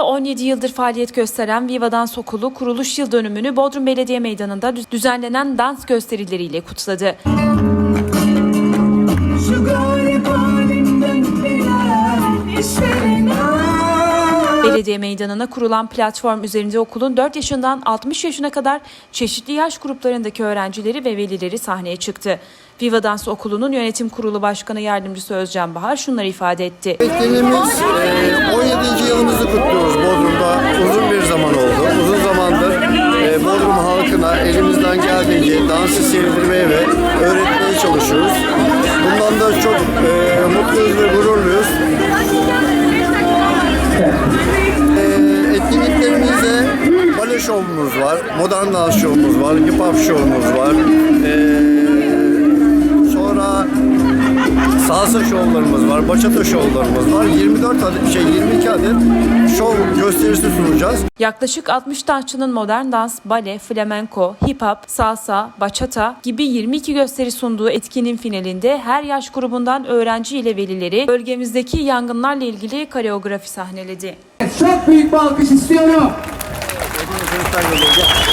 17 yıldır faaliyet gösteren Viva Dans Okulu kuruluş yıl dönümünü Bodrum Belediye Meydanı'nda düzenlenen dans gösterileriyle kutladı. Belediye meydanına kurulan platform üzerinde okulun 4 yaşından 60 yaşına kadar çeşitli yaş gruplarındaki öğrencileri ve velileri sahneye çıktı. Viva Dans Okulu'nun yönetim kurulu başkanı yardımcısı Özcan Bahar şunları ifade etti. Etkinliğimiz e, elimizden geldiğince dansı sevdirmeye ve öğretmeye çalışıyoruz. Bundan da çok e, mutluyuz ve gururluyuz. E, etkinliklerimizde bale şovumuz var, modern dans şovumuz var, hip hop şovumuz var. E, salsa şovlarımız var, bachata şovlarımız var. 24 adet, şey 22 adet şov gösterisi sunacağız. Yaklaşık 60 dansçının modern dans, bale, flamenko, hip hop, salsa, bachata gibi 22 gösteri sunduğu etkinin finalinde her yaş grubundan öğrenci ile velileri bölgemizdeki yangınlarla ilgili koreografi sahneledi. Çok büyük bir alkış istiyorum.